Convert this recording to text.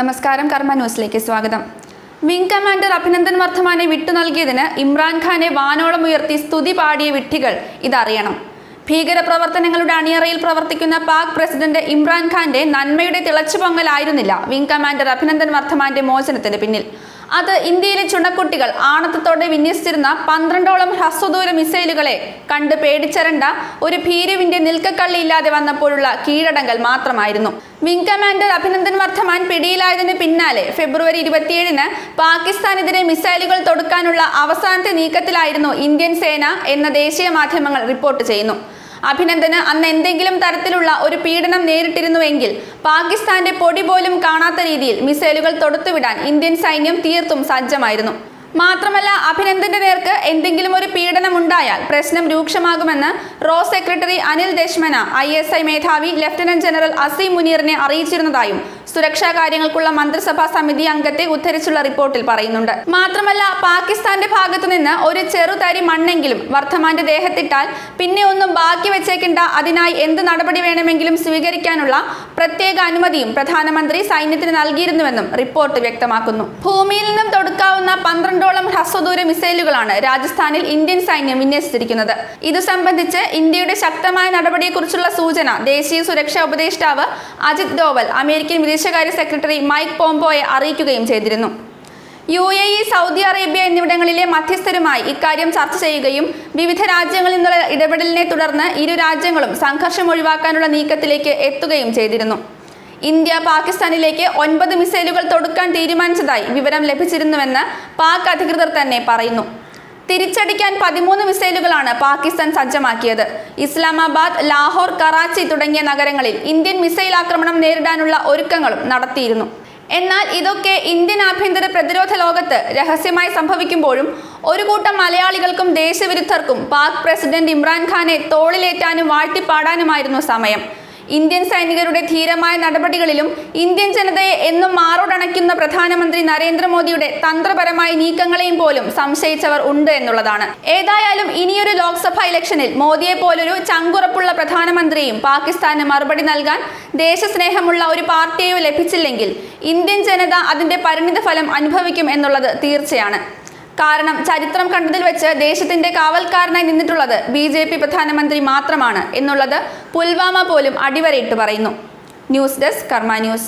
നമസ്കാരം കർമ്മ ന്യൂസിലേക്ക് സ്വാഗതം. വിംഗ് കമാൻഡർ അഭിനന്ദൻ വർദ്ധമാനെ വിട്ടു നൽകിയതിന് ഇമ്രാൻഖാനെ വാനോളം ഉയർത്തി സ്തുതി പാടിയ വിഡ്ഢികൾ ഇതറിയണം. ഭീകരപ്രവർത്തനങ്ങളുടെ അണിയറയിൽ പ്രവർത്തിക്കുന്ന പാക് പ്രസിഡന്റ് ഇമ്രാൻഖാന്റെ നന്മയുടെ തിളച്ചുപൊങ്ങലായിരുന്നില്ല വിംഗ് കമാൻഡർ അഭിനന്ദൻ വർദ്ധമാന്റെ മോചനത്തിന് പിന്നിൽ. അത് ഇന്ത്യയിലെ ചുണക്കുട്ടികൾ ആണത്തത്തോടെ വിന്യസിച്ചിരുന്ന പന്ത്രണ്ടോളം ഹ്രസ്വദൂര മിസൈലുകളെ കണ്ട് പേടിച്ചരണ്ട ഒരു ഭീരുവിന്റെ നിൽക്കക്കള്ളിയില്ലാതെ വന്നപ്പോഴുള്ള കീഴടങ്ങൽ മാത്രമായിരുന്നു. വിംഗ് കമാൻഡർ അഭിനന്ദൻ വർദ്ധമാൻ പിടിയിലായതിന് പിന്നാലെ ഫെബ്രുവരി ഇരുപത്തിയേഴിന് പാകിസ്ഥാനെതിരെ മിസൈലുകൾ തൊടുക്കാനുള്ള അവസാനത്തെ നീക്കത്തിലായിരുന്നു ഇന്ത്യൻ സേന എന്ന ദേശീയ മാധ്യമങ്ങൾ റിപ്പോർട്ട് ചെയ്യുന്നു. അഭിനന്ദന് അന്ന് എന്തെങ്കിലും തരത്തിലുള്ള ഒരു പീഡനം നേരിട്ടിരുന്നുവെങ്കിൽ പാകിസ്ഥാന്റെ പൊടി പോലും കാണാത്ത രീതിയിൽ മിസൈലുകൾ തൊടുത്തുവിടാൻ ഇന്ത്യൻ സൈന്യം തീർത്തും സജ്ജമായിരുന്നു. മാത്രമല്ല അഭിനന്ദന്റെ നേർക്ക് എന്തെങ്കിലും ഒരു പീഡനം ഉണ്ടായാൽ പ്രശ്നം രൂക്ഷമാകുമെന്ന് raw secretary Anil Dasmana I S I മേധാവി ലഫ്റ്റനന്റ് ജനറൽ അസീം മുനീറിനെ അറിയിച്ചിരുന്നതായും സുരക്ഷാ കാര്യങ്ങൾക്കുള്ള മന്ത്രിസഭാ സമിതി അംഗത്തെ ഉദ്ധരിച്ചുള്ള റിപ്പോർട്ടിൽ പറയുന്നുണ്ട്. മാത്രമല്ല പാകിസ്ഥാന്റെ ഭാഗത്തുനിന്ന് ഒരു ചെറുതരി മണ്ണെങ്കിലും വർദ്ധമാന്റെ ദേഹത്തിട്ടാൽ പിന്നെ ഒന്നും ബാക്കി വെച്ചേക്കേണ്ട. അതിനായി എന്ത് നടപടി വേണമെങ്കിലും സ്വീകരിക്കാനുള്ള പ്രത്യേക അനുമതിയും പ്രധാനമന്ത്രി സൈന്യത്തിന് നൽകിയിരുന്നുവെന്നും റിപ്പോർട്ട് വ്യക്തമാക്കുന്നു. ഭൂമിയിൽ നിന്നും തൊടുക്കാവുന്ന പന്ത്രണ്ടോളം ഹ്രസ്വദൂര മിസൈലുകളാണ് രാജസ്ഥാനിൽ ഇന്ത്യൻ സൈന്യം വിന്യസിച്ചിരിക്കുന്നത്. ഇതു സംബന്ധിച്ച് ഇന്ത്യയുടെ ശക്തമായ നടപടിയെക്കുറിച്ചുള്ള സൂചന ദേശീയ സുരക്ഷാ ഉപദേഷ്ടാവ് അജിത് ഡോവൽ അമേരിക്കൻ വിദേശകാര്യ സെക്രട്ടറി മൈക്ക് പോംപോയെ അറിയിക്കുകയും ചെയ്തിരുന്നു. U A E Saudi Arabia എന്നിവിടങ്ങളിലെ മധ്യസ്ഥരുമായി ഇക്കാര്യം ചർച്ച ചെയ്യുകയും വിവിധ രാജ്യങ്ങളിൽ നിന്നുള്ള ഇടപെടലിനെ തുടർന്ന് ഇരു രാജ്യങ്ങളും സംഘർഷം ഒഴിവാക്കാനുള്ള നീക്കത്തിലേക്ക് എത്തുകയും ചെയ്തിരുന്നു. ഇന്ത്യ പാകിസ്ഥാനിലേക്ക് ഒൻപത് മിസൈലുകൾ തൊടുക്കാൻ തീരുമാനിച്ചതായി വിവരം ലഭിച്ചിരുന്നുവെന്ന് പാക് അധികൃതർ തന്നെ പറയുന്നു. തിരിച്ചടിക്കാൻ പതിമൂന്ന് മിസൈലുകളാണ് പാകിസ്ഥാൻ സജ്ജമാക്കിയത്. ഇസ്ലാമാബാദ് ലാഹോർ കറാച്ചി തുടങ്ങിയ നഗരങ്ങളിൽ ഇന്ത്യൻ മിസൈൽ ആക്രമണം നേരിടാനുള്ള ഒരുക്കങ്ങളും നടത്തിയിരുന്നു. എന്നാൽ ഇതൊക്കെ ഇന്ത്യൻ ആഭ്യന്തര പ്രതിരോധ ലോകത്ത് രഹസ്യമായി സംഭവിക്കുമ്പോഴും ഒരു കൂട്ടം മലയാളികൾക്കും ദേശവിരുദ്ധർക്കും പാക് പ്രസിഡന്റ് ഇമ്രാൻഖാനെ തോളിലേറ്റാനും വാഴ്ത്തിപ്പാടാനുമായിരുന്നു സമയം. ഇന്ത്യൻ സൈനികരുടെ ധീരമായ നടപടികളിലും ഇന്ത്യൻ ജനതയെ എന്നും മാറോടണയ്ക്കുന്ന പ്രധാനമന്ത്രി നരേന്ദ്രമോദിയുടെ തന്ത്രപരമായ നീക്കങ്ങളെയും പോലും സംശയിച്ചവർ ഉണ്ട് എന്നുള്ളതാണ്. ഏതായാലും ഇനിയൊരു ലോക്സഭാ ഇലക്ഷനിൽ മോദിയെ പോലൊരു ചങ്കുറപ്പുള്ള പ്രധാനമന്ത്രിയും പാകിസ്ഥാന് മറുപടി നൽകാൻ ദേശസ്നേഹമുള്ള ഒരു പാർട്ടിയെയോ ലഭിച്ചില്ലെങ്കിൽ ഇന്ത്യൻ ജനത അതിന്റെ പരിണിത ഫലം അനുഭവിക്കും എന്നുള്ളത് തീർച്ചയാണ്. കാരണം ചരിത്രം കണ്ടതിൽ വെച്ച് ദേശത്തിന്റെ കാവൽക്കാരനായി നിന്നിട്ടുള്ളത് ബി ജെ പി പ്രധാനമന്ത്രി മാത്രമാണ് എന്നുള്ളത് പുൽവാമ പോലും അടിവരയിട്ട് പറയുന്നു. News desk Karma news.